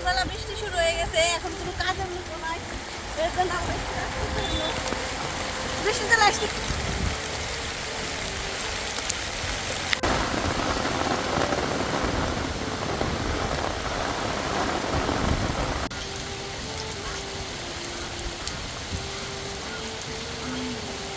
সকালবেলা বৃষ্টি শুরু হয়ে গেছে এখন কোনো কাজের মতো নাই। এর জন্য আমরা একটু রাস্তায় বেরোলাম। বৃষ্টি চলে আসছে আম্মু আম্মু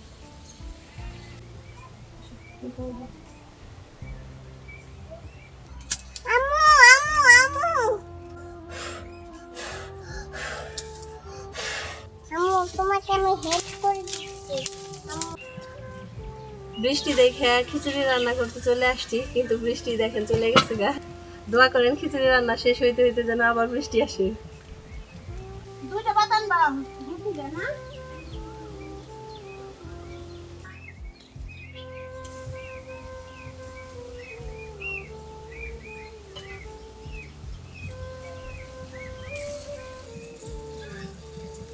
আম্মু আম্মু তোমাকে আমি হেল্প করে দিচ্ছি আম্মু বৃষ্টি দেখে খিচুড়ি রান্না করতে চলে আসছি কিন্তু বৃষ্টি দেখেন চলে গেছে গা। দোয়া করেন খিচুড়ি রান্না শেষ হইতে হইতে যেন আবার বৃষ্টি আসে। দুইটা বাতান বাম। না?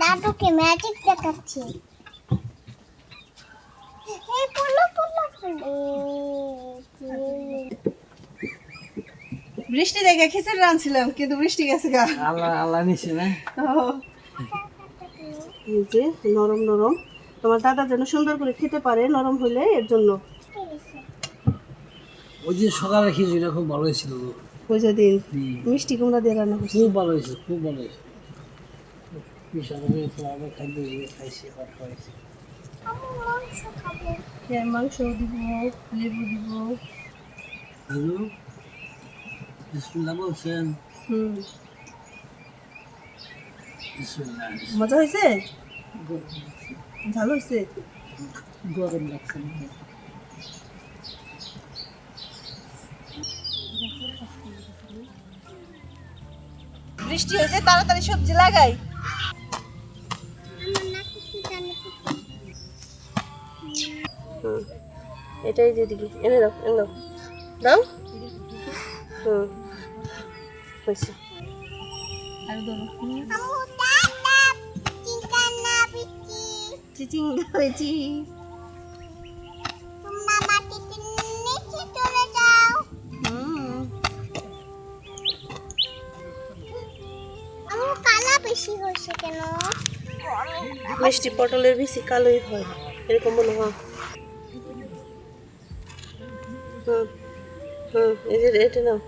দাদুকে ম্যাজিক দেখাচ্ছি। এই পড়ল পড়ল পড়ল। বৃষ্টি দেখে খিচুড়ি রাঁধছিলাম কিন্তু বৃষ্টি গেছে গা। আল্লাহ আল্লাহ নিছে না? এই যে নরম নরম। তোমার দাদা যেন সুন্দর করে খেতে পারে নরম হইলে এর জন্য। ওই যে সকালে খিচুড়িটা খুব ভালো হয়েছিল ওই দিন মিষ্টি কুমড়া দিয়ে রান্না করছি। খুব ভালো হয়েছে খুব ভালো হয়েছে। বিশাল হয়েছে আবার খাদ্য দিয়ে খাইছি আবার খাইছি মাংস খাব হ্যাঁ মাংস দিব লেবু দিব। বিসমুল্লাহ বলছেন। হুম। মজা হয়েছে? ভালো হয়েছে? গরম লাগছে বৃষ্টি হয়েছে তাড়াতাড়ি সবজি লাগাই। এটাই দিয়ে দিবি এনে দাও এনে দাও। দাও? হুম। হয়েছে। আর বিচি। চিচিং হয়েছি কালা বেশি হয়েছে কেন? মিষ্টি পটলের বেশি কালোই হয়। এরকম মনে হয়। হুম হুম এই যে এটা নাও।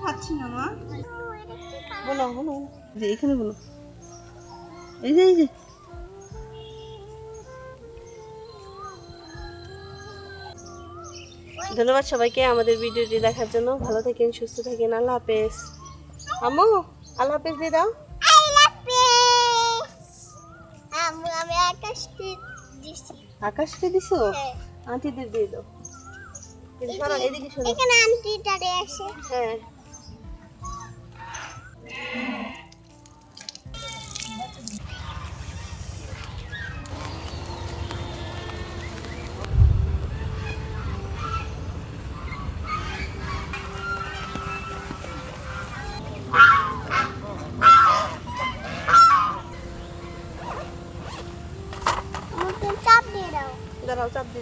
খাচ্ছি না মা। বলো বলো। যে এখানে বলো। এই যে এই যে। ধন্যবাদ সবাইকে আমাদের ভিডিওটি দেখার জন্য। ভালো থাকেন সুস্থ থাকেন। আল্লাহ হাফেজ। আম্মু আল্লাহ হাফেজ দিয়ে দাও. আমি আমি দিছি। আকাশকে দিছো? আন্টি আন্টিদের দিয়ে দাও। এদিকে শোনো এখানে আসে। হ্যাঁ।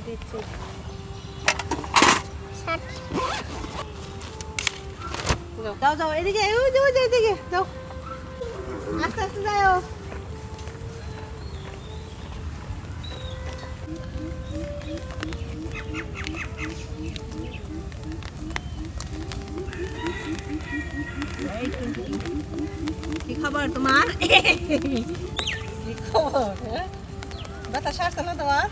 দিচ্ছি। যাও যাও এদিকে এদিকে যাও। আস্তে আস্তে যাও। কি খবর তোমার? কি খবর হ্যাঁ? ব্যথা সারছে না তোমার?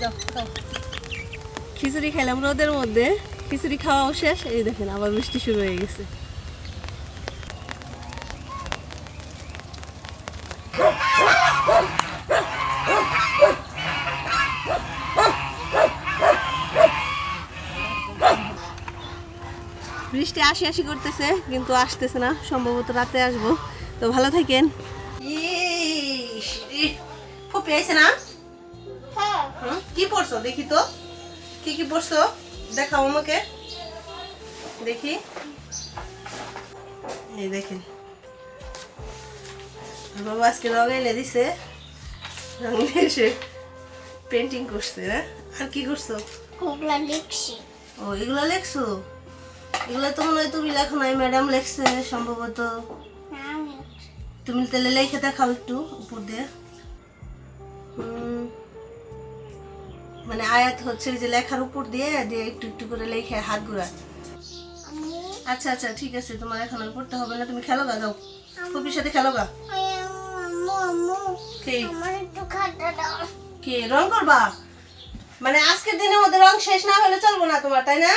দাও খিচুড়ি খেলাম রোদের মধ্যে। খিচুড়ি খাওয়াও শেষ। এই দেখেন, আবার বৃষ্টি শুরু হয়ে গেছে। বৃষ্টি আসি আসি করতেছে, কিন্তু আসতেছে না। সম্ভবত রাতে আসব। তো ভালো থাকেন। আইছে না? হ্যাঁ। কি পড়ছো? দেখি তো। কি কি পড়ছো? দেখাও আমাকে। দেখি। এই দেখেন। বাবা আজকে রং এনে দিছে। রং এসে পেন্টিং করছে না আর কি করছ? ওগুলা লিখছি। ও এগুলো লেখছো? এগুলো তো মনে হয় তুমি লেখো নাই ম্যাডাম লেখছে সম্ভবত। তুমি তাহলে লেখে দেখাও একটু উপর দিয়ে। মানে আয়াত হচ্ছে যে লেখার উপর দিয়ে দিয়ে একটু একটু করে লেখে হাত ঘুরা আচ্ছা আচ্ছা ঠিক আছে তোমার এখন আর পড়তে হবে না তুমি খেলো গা যাও। কপির সাথে খেলো গা। কি? রং করবা? মানে আজকের দিনের মধ্যে রং শেষ না হলে চলবো না তোমার তাই না?